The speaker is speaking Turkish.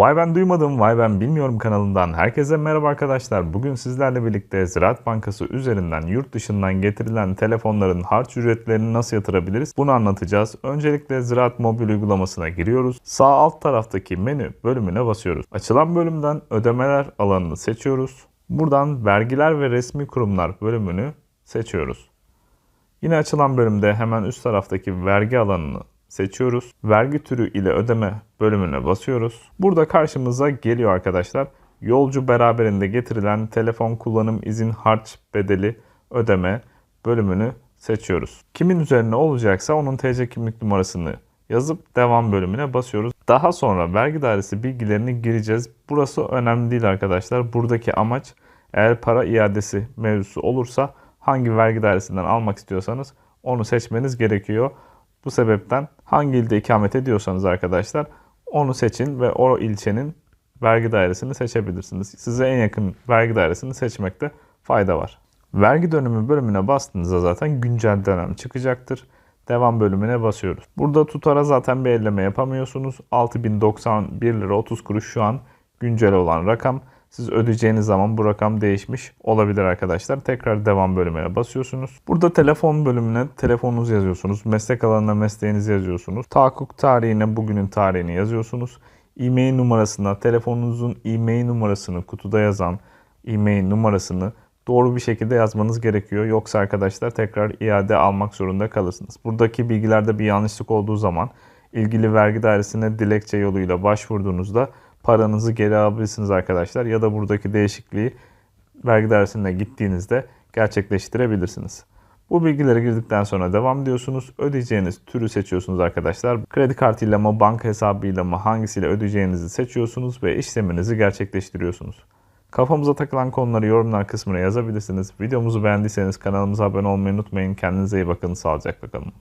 Vay ben duymadım, vay ben bilmiyorum kanalından herkese merhaba arkadaşlar. Bugün sizlerle birlikte Ziraat Bankası üzerinden yurt dışından getirilen telefonların harç ücretlerini nasıl yatırabiliriz? Bunu anlatacağız. Öncelikle Ziraat Mobil uygulamasına giriyoruz. Sağ alt taraftaki menü bölümüne basıyoruz. Açılan bölümden ödemeler alanını seçiyoruz. Buradan vergiler ve resmi kurumlar bölümünü seçiyoruz. Yine açılan bölümde hemen üst taraftaki vergi alanını seçiyoruz. Vergi türü ile ödeme bölümüne basıyoruz. Burada karşımıza geliyor arkadaşlar. Yolcu beraberinde getirilen telefon kullanım izin harç bedeli ödeme bölümünü seçiyoruz. Kimin üzerine olacaksa onun TC kimlik numarasını yazıp devam bölümüne basıyoruz. Daha sonra vergi dairesi bilgilerini gireceğiz. Burası önemli değil arkadaşlar. Buradaki amaç eğer para iadesi mevzusu olursa hangi vergi dairesinden almak istiyorsanız onu seçmeniz gerekiyor. Bu sebepten hangi ilde ikamet ediyorsanız arkadaşlar onu seçin ve o ilçenin vergi dairesini seçebilirsiniz. Size en yakın vergi dairesini seçmekte fayda var. Vergi dönümü bölümüne bastığınızda zaten güncel dönem çıkacaktır. Devam bölümüne basıyoruz. Burada tutara zaten bir elleme yapamıyorsunuz. 6091 lira 30 kuruş şu an güncel olan rakam. Siz ödeyeceğiniz zaman bu rakam değişmiş olabilir arkadaşlar. Tekrar devam bölümüne basıyorsunuz. Burada telefon bölümüne telefonunuzu yazıyorsunuz. Meslek alanına mesleğinizi yazıyorsunuz. Tahakkuk tarihine bugünün tarihini yazıyorsunuz. E-mail numarasına telefonunuzun e-mail numarasını kutuda yazan e-mail numarasını doğru bir şekilde yazmanız gerekiyor. Yoksa arkadaşlar tekrar iade almak zorunda kalırsınız. Buradaki bilgilerde bir yanlışlık olduğu zaman ilgili vergi dairesine dilekçe yoluyla başvurduğunuzda paranızı geri alabilirsiniz arkadaşlar. Ya da buradaki değişikliği vergi dairesine gittiğinizde gerçekleştirebilirsiniz. Bu bilgileri girdikten sonra devam diyorsunuz. Ödeyeceğiniz türü seçiyorsunuz arkadaşlar. Kredi kartıyla mı, banka hesabıyla mı hangisiyle ödeyeceğinizi seçiyorsunuz ve işleminizi gerçekleştiriyorsunuz. Kafamıza takılan konuları yorumlar kısmına yazabilirsiniz. Videomuzu beğendiyseniz kanalımıza abone olmayı unutmayın. Kendinize iyi bakın. Sağlıcakla kalın.